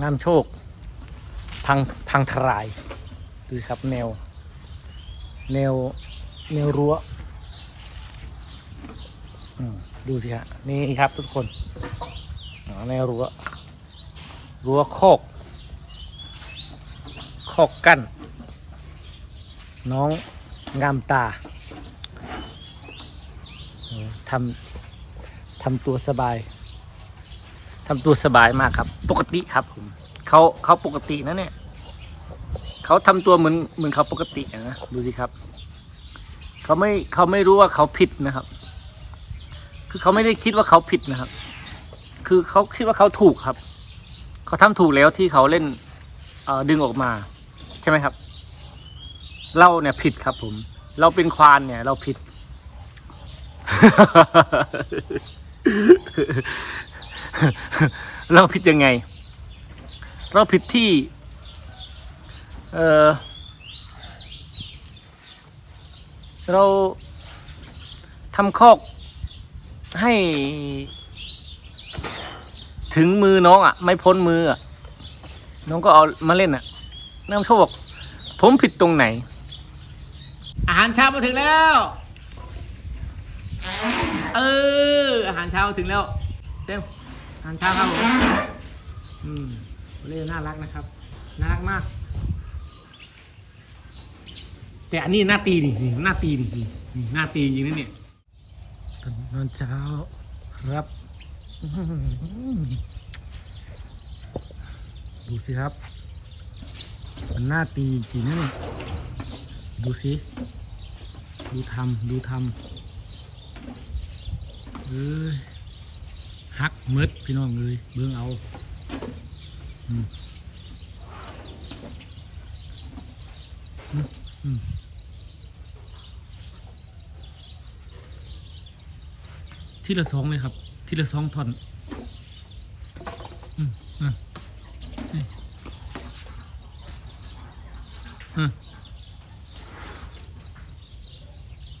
งามโชค พังพังทลายดูครับแนว แนว แนวรั้วดูสิฮะนี่ครับทุกคนแนวรั้วรั้วโคกโคกกั้นน้องงามตาทำทำตัวสบาย ทำตัวสบายมากครับ ปกติครับผมเขาเขาปกตินะเนี่ยเขาทำตัวเหมือนเหมือนเขาปกตินะดูสิครับเขาไม่เขาไม่รู้ว่าเขาผิดนะครับ คือเขาไม่ได้คิดว่าเขาผิดนะครับ คือเขาคิดว่าเขาถูกครับเขาทำถูกแล้วที่เขาเล่นเอ่อดึงออกมา ใช่ไหมครับ เราเนี่ยผิดครับ ผม เราเป็นควานเนี่ย เราผิด เราผิดยังไง เราผิดที่ เออเราทำคอกให้ถึงมือน้องอะ ไม่พ้นมืออะ น้องก็เอามาเล่นอะ น้ำโชคบอกผมผิดตรงไหน อาหารเช้ามาถึงแล้ว เออ อาหารเช้าถึงแล้ว เต็ม อาหารเช้าครับผมอืมเล่น่ารักนะครับ น่ารักมาก แต่อันนี้หน้าตีนี่นี่หน้าตีนี่นี่นี่หน้าตีจริงนะเนี่ยตอนเช้าครับดูสิครับ มันหน้าตีจริงนะเนี่ยดูสิดูทำดูทำเอ้ย ฮักมืดพี่น้องเลยเบิ่งเอาที่ละสองเลยครับ ที่ละสองท่อนอือะนี่อะ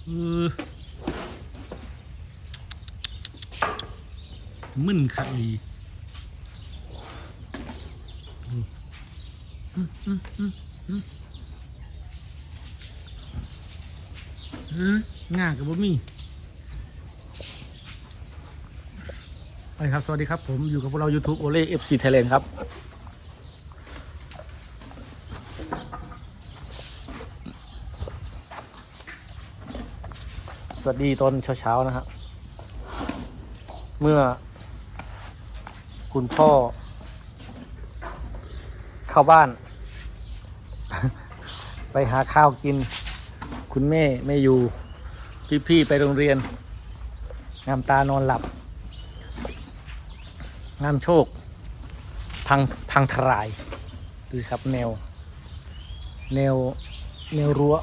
เออ มึนคักอีอืมอืมอืมอืมอืมง่ากับบ่มีไปครับ สวัสดีครับ ผมอยู่กับพวกเรา YouTube โอเล่ FC Thailand ครับสวัสดีตอนเช้าๆนะครับ เมื่อ คุณพ่อ เข้าบ้าน ไปหาข้าวกิน คุณแม่ไม่อยู่ พี่ๆไปโรงเรียนงามตานอนหลับงามโชค พังพังทลายดูครับแนว แนว แนวรั้ว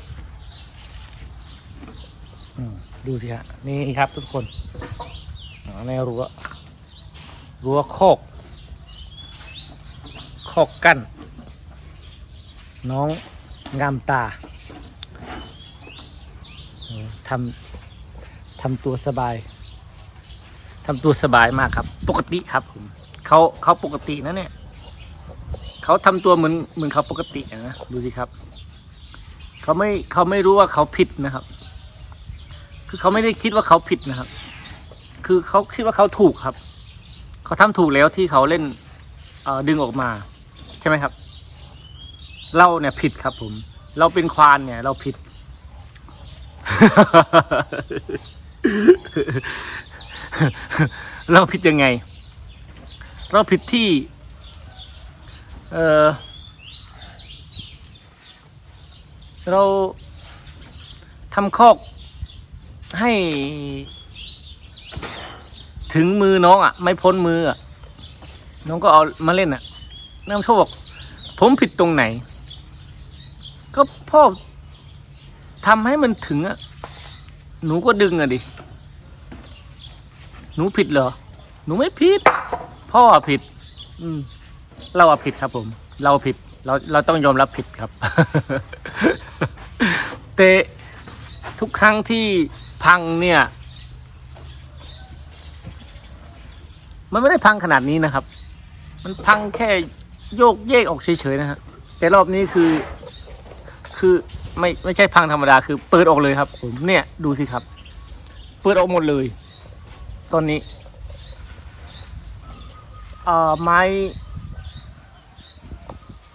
ดูสิฮะนี่ครับทุกคนแนวรั้ว รั้วโคอกโคอกกั้นน้องงามตาทำทำตัวสบายทำตัวสบายมากครับ ปกติครับผมเขาเขาปกตินะเนี่ยเขาทำตัวเหมือนเหมือนเขาปกตินะดูสิครับเขาไม่เขาไม่รู้ว่าเขาผิดนะครับ คือเขาไม่ได้คิดว่าเขาผิดนะครับ คือเขาคิดว่าเขาถูกครับ เขาทำถูกแล้วที่เขาเล่นเออดึงออกมา ใช่ไหมครับ เราเนี่ยผิดครับผม เราเป็นควานเนี่ย เราผิด เราผิดยังไง เราผิดที่ เออเราทำคอกให้ ถึงมือน้องอะ ไม่พ้นมืออะน้องก็เอามาเล่นอะน้ำโชคบอกผมผิดตรงไหน ก็พ่อทำให้มันถึงอะหนูก็ดึงอะดิ หนูผิดเหรอ หนูไม่ผิด พ่ออผิด อืม เราอะผิดครับผม เราผิด เราเราต้องยอมรับผิดครับแต่ทุกครั้งที่พังเนี่ย มันไม่ได้พังขนาดนี้นะครับ มันพังแค่โยกเยกออกเฉยๆนะฮะแต่รอบนี้คือ คือไม่ไม่ใช่พังธรรมดาคือเปิดออกเลยครับ ผมเนี่ยดูสิครับ เปิดออกหมดเลย ตอนนี้เอ่อไม้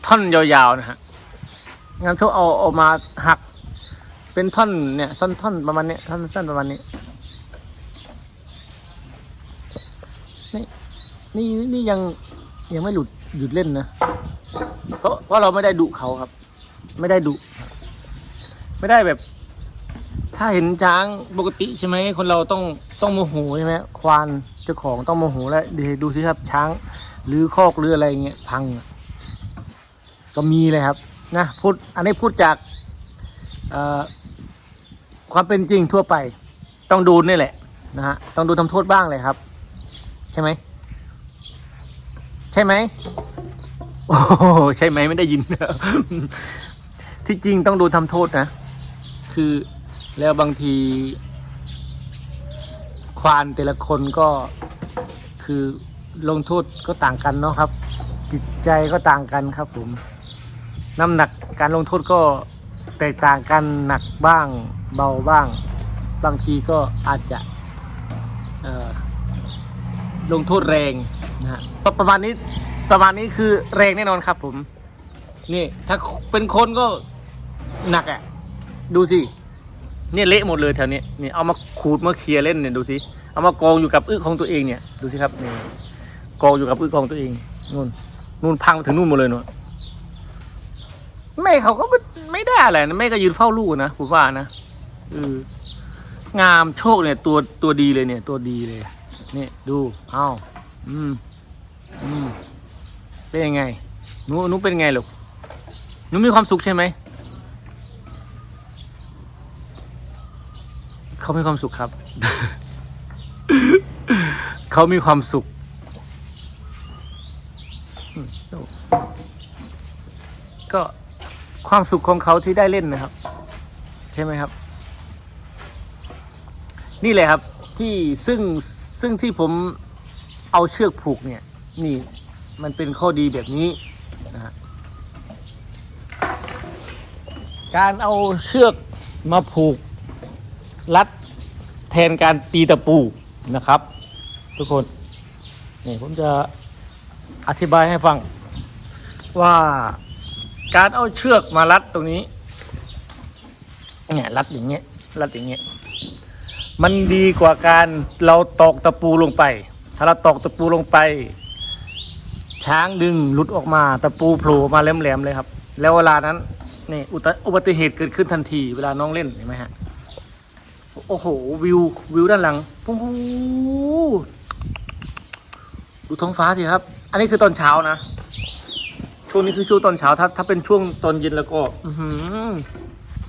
ท่อนยาวๆนะฮะงั้นเขาเอาเอามาหัก เป็นท่อนเนี่ยสั้นท่อนประมาณนี้ท่อนสั้นประมาณนี้ นี่นี่ยังยังไม่หลุดหยุดเล่นนะเพราะเพราะเราไม่ได้ดุเขาครับ ไม่ได้ดุไม่ได้แบบ ถ้าเห็นช้างปกติใช่ไหมคนเราต้องต้องโมโหใช่ไหมควานเจ้าของต้องโมโหแล้วเดี๋ยวดูสิครับช้าง หรือคอกหรืออะไรเงี้ยพัง ก็มีเลยครับนะพูดอันนี้พูดจากความเป็นจริงทั่วไป ต้องดูนี่แหละนะฮะต้องดูทำโทษบ้างเลยครับ ใช่ไหม ใช่ไหมโอ้โหใช่ไหมไม่ได้ยิน ที่จริงต้องดูทำโทษนะ คือแล้วบางที ควานแต่ละคนก็คือลงโทษก็ต่างกันเนาะครับ จิตใจก็ต่างกันครับผม น้ำหนักการลงโทษก็แตกต่างกันหนักบ้างเบาบ้าง บางทีก็อาจจะลงโทษแรง นะฮะประประมาณนี้ประมาณนี้คือแรงแน่นอนครับ ผม นี่ ถ้าเป็นคนก็หนักอะ่ะ ดูสิเนี่ยเละหมดเลยแถวนี้นี่เอามาขูดมาเคลียร์เล่นเนี่ยดูสิเอามากองอยู่กับอึของตัวเองเนี่ยดูสิครับนี่กองอยู่กับอึของตัวเองนู่นนู่นพังถึงนู่นหมดเลยนู่นแม่เขาก็ไม่ได้อะไรนะแม่ก็ยืนเฝ้าลูกนะผมว่านะเอองามโชคเนี่ยตัวตัวดีเลยเนี่ย ตัวดีเลยนี่ดู เอาอืมอืม เป็นยังไงหนูหนูเป็นไงลูกหนูมีความสุขใช่ไหม เขามีความสุขครับ เขามีความสุขอืมก็ความสุขของเขาที่ได้เล่นนะครับ ใช่ไหมครับ นี่แหละครับที่ซึ่งซึ่งที่ผมเอาเชือกผูกเนี่ย นี่มันเป็นข้อดีแบบนี้นะฮะการเอาเชือกมาผูกรัดแทนการตีตะปูนะครับ ทุกคนนี่ผมจะอธิบายให้ฟัง ว่าการเอาเชือกมารัดตรงนี้เนี่ยรัดอย่างเงี้ยรัดอย่างเงี้ยมันดีกว่าการเราตอกตะปูลงไป ถ้าเราตอกตะปูลงไป ช้างดึงหลุดออกมาตะปูโผล่มาแหลมๆเลยครับ แล้วเวลานั้นนี่อุบัติเหตุเกิดขึ้นทันทีเวลาน้องเล่นเห็นไหมฮะโอ้โหวิววิวด้านหลังปู๊ดูท้องฟ้าสิครับ อันนี้คือตอนเช้านะ ช่วงนี้คือช่วงตอนเช้าถ้าถ้าเป็นช่วงตอนเย็นแล้วก็ อือหือ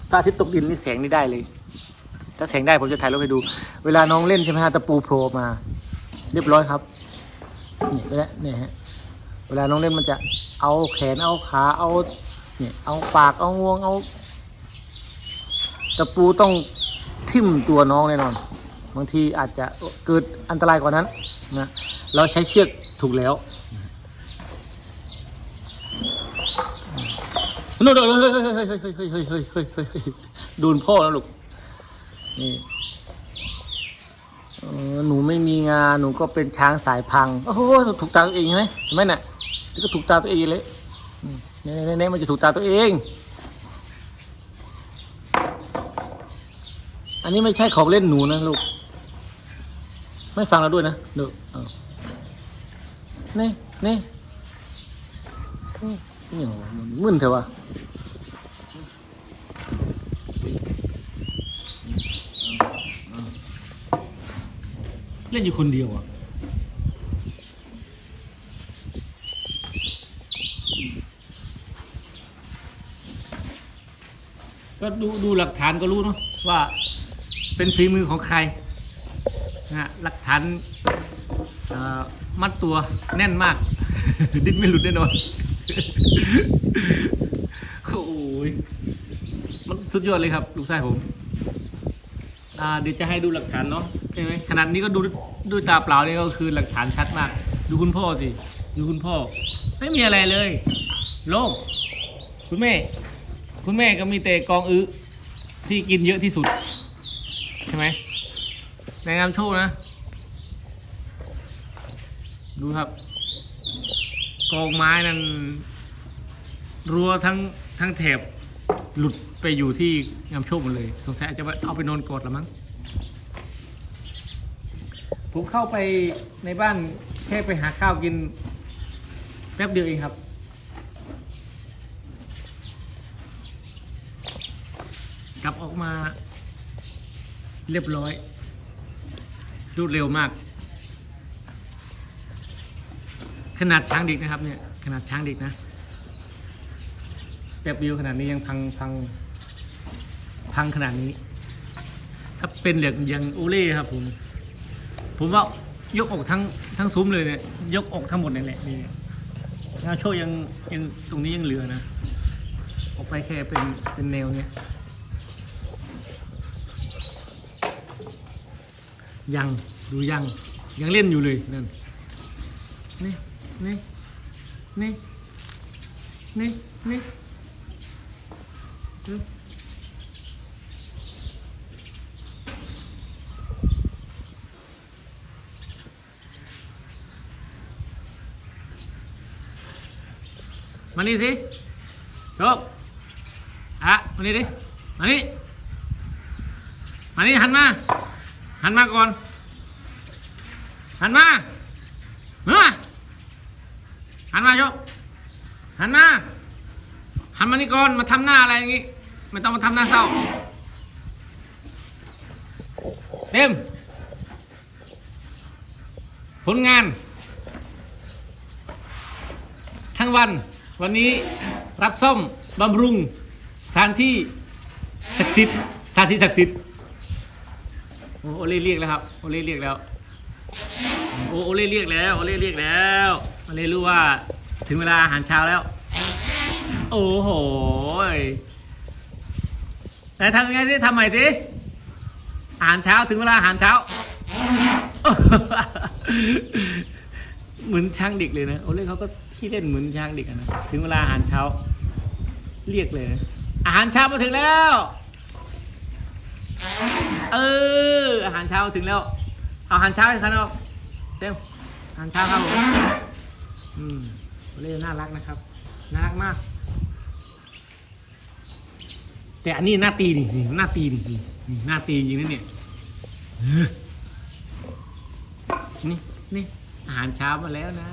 พระอาทิตย์ตกดินนี่แสงนี่ได้เลย ถ้าแสงได้ผมจะถ่ายรูปให้ดู เวลาน้องเล่นใช่ไหมฮะตะปูโผล่มา เรียบร้อยครับ นี่ไปแล้วนี่ฮะ เวลาน้องเล่นมันจะเอาแขนเอาขาเอาเนี่ยเอาปากเอางวงเอาตะปูต้องทิ่มตัวน้องแน่นอน บางทีอาจจะเกิดอันตรายกว่านั้นนะเราใช้เชือกถูกแล้วโดนโดนเฮ้ยเฮ้ยเฮ้ยเฮ้ยเฮ้ยเฮ้ยโดนพ่อแล้วลูกนี่ หนูไม่มีงานหนูก็เป็นช้างสายพังโอ้โหถูกตาตัวเองใช่ไหมเห็นไหมน่ะนี่ก็ถูกตาตัวเองเลยเนี่ยเนี่ยเน่มันจะถูกตาตัวเอง อันนี้ไม่ใช่ของเล่นหนูนะลูก ไม่ฟังเราด้วยนะเดูเนี่นี่นี่โหมันมึนเถอะวะ เล่นอยู่คนเดียวอะก็ดูดูหลักฐานก็รู้เนาะว่าเป็นฝีมือของใครนะฮะหลักฐานมัดตัวแน่นมาก ดิ้นไม่หลุดแน่นอนโอ้ยมันสุดยอดเลยครับ ลูกชายผม อ่าเดี๋ยวจะให้ดูหลักฐานเนาะใช่ไหมขนาดนี้ก็ดูด้วยตาเปล่านี่ก็คือหลักฐานชัดมาก ดูคุณพ่อสิ ดูคุณพ่อ ไม่มีอะไรเลย โล่คุณแม่ คุณแม่ก็มีแต่กองอื้อที่กินเยอะที่สุด ใช่ไหมในงามโชคนะ ดูครับ กองไม้นั้นรัวทั้งทั้งแถบหลุด ไปอยู่ที่งามโชคหมดเลย สงสัยอาจจะเอาไปนอนกอดละมั้ง ผมเข้าไปในบ้านแค่ไปหาข้าวกินแป๊บเดียวเองครับ กลับออกมาเรียบร้อย รวดเร็วมาก ขนาดช้างเด็กนะครับเนี่ย ขนาดช้างเด็กนะแป๊บเดียวขนาดนี้ยังพังพัง พังขนาดนี้ ถ้าเป็นเหลืองยังโอเล่ครับผม ผมว่ายกออกทั้งทั้งซุ้มเลยเนี่ยยกออกทั้งหมดนี่แหละนี่งาโชยังยังตรงนี้ยังเหลือนะ ออกไปแค่เป็นเป็นแนวเนี่ยยังดูยังยังเล่นอยู่เลยนั่นนี่นี่นี่นี่นี่ มานี่สิโชคอะมานี่ดิ มานี่ มานี่หันมา หันมาก่อน หันมาเฮ้ยหันมาโยกหันมา หันมานี่ก่อน มาทำหน้าอะไรอย่างงี้ ไม่ต้องมาทำหน้าเศร้าเต็ม ผลงาน ทั้งวัน วันนี้รับส้มบำรุงสถานที่ศักดิ์สิทธิ์สถานที่ศักดิ์สิทธิ์โอ้โอเล่เรียกแล้วครับโอเล่เรียกแล้วโอ้โอเล่เรียกแล้วโอเล่เรียกแล้วโอเล่รู้ว่าถึงเวลาอาหารเช้าแล้ว โอ้โหยไหนทำยังไงสิทำใหม่สิอาหารเช้าถึงเวลาอาหารเช้า เหมือนช้างเด็กเลยนะโอเล่เขาก็ ที่เล่นเหมือนช้างเด็กอะนะถึงเวลาอาหารเช้า เรียกเลยนะอาหารเช้ามาถึงแล้ว เอออาหารเช้าถึงแล้ว เอาอาหารเช้าให้เขาเนาะเต็มอาหารเช้าครับผมอืมเล่น่ารักนะครับน่ารักมาก แต่อันนี้หน้าตีนี่นี่หน้าตีนี่นี่นี่หน้าตีจริงนะเนี่ยนี่นี่อาหารเช้ามาแล้วนะ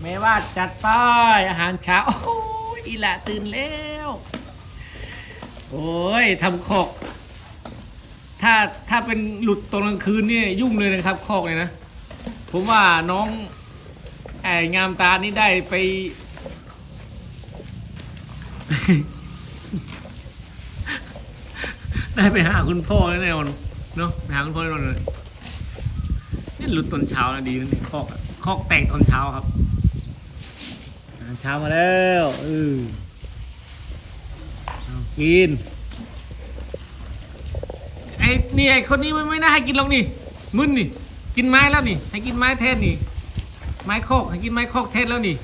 อ่าแม่ว่าจัดป้ายอาหารเช้า โอ้ยอีละตื่นแล้ว โอ้ยทำคอก ถ้าถ้าเป็นหลุดตอนกลางคืนเนี่ยยุ่งเลยนะครับคอกเลยนะ ผมว่าน้องไอ้งามตานี่ได้ไป ได้ไปหาคุณพ่อแน่นอนเนาะไปหาคุณพ่อแน่นอนเลยนี่หลุดตอนเช้านะดีนะนี่คอกอะคอกแตกตอนเช้าครับ เช้ามาแล้วเออเอากิน ไอ้นี่ไอ้คนนี้มันไม่น่าให้กินหรอกนี่มึนนี่ กินไม้แล้วนี่ ให้กินไม้แทนนี่ ไม้คอกให้กินไม้คอกแทนแล้วนี่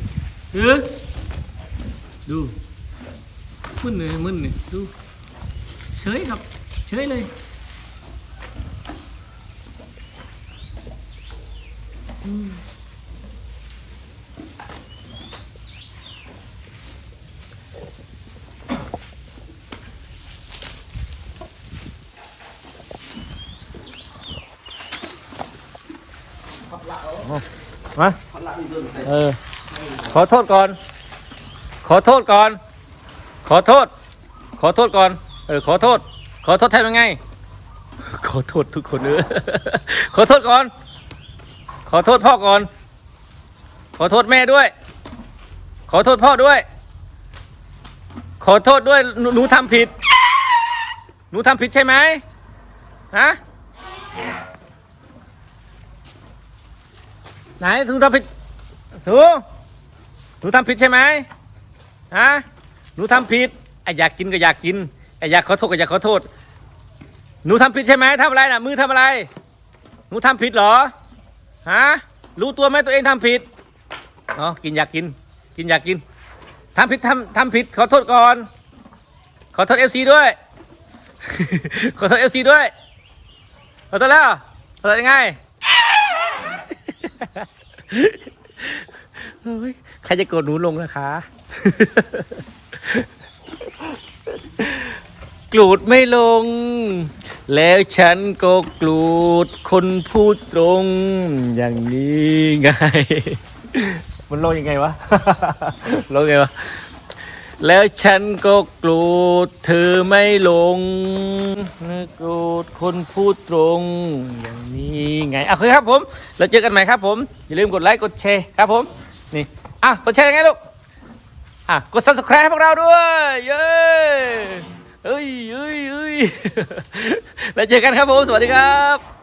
เออดูมึนเลยมึนเลยดูเฉยครับเฉยเลยอืม มาเออ ขอโทษก่อน ขอโทษก่อน ขอโทษ ขอโทษก่อน เออ ขอโทษ ขอโทษแทนยังไง ขอโทษทุกคนเออขอโทษก่อน ขอโทษพ่อก่อน ขอโทษแม่ด้วย ขอโทษพ่อด้วย ขอโทษด้วย หนูหนูทำผิด หนูทำผิดใช่ไหมฮะ ไหนหนูทำผิดหนูหนูทำผิดใช่ไหมฮะหนูทำผิดไออยากกินก็อยากกินไออยากขอโทษก็อยากขอโทษ หนูทำผิดใช่ไหมทำอะไรน่ะ มือทำอะไร หนูทำผิดเหรอฮะรู้ตัวไหมตัวเองทำผิดเนาะกินอยากกิน กินอยากกินทำผิดทำทำผิดขอโทษก่อน ขอโทษเอฟซีด้วย ขอโทษเอฟซีด้วยขอโทษแล้วขอโทษยังไง ใครจะกดหนูลงนะคะกรูดไม่ลง แล้วฉันก็กรูดคนพูดตรงอย่างนี้ไง มันลงยังไงวะ ลงยังไงวะ แล้วฉันก็โกรธเธอไม่ลงโกรธคนพูดตรง อย่างนี้ไงอะโอครับผมแล้วเจอกันใหม่ครับผม อย่าลืมกดไลค์กดแชร์ครับผมนี่อะกดแชร์ยังไงลูกอะกด subscribe ให้พวกเราด้วย เย้เอ้ยเอ้ยเอ้ยแล้วเจอกันครับผม สวัสดีครับ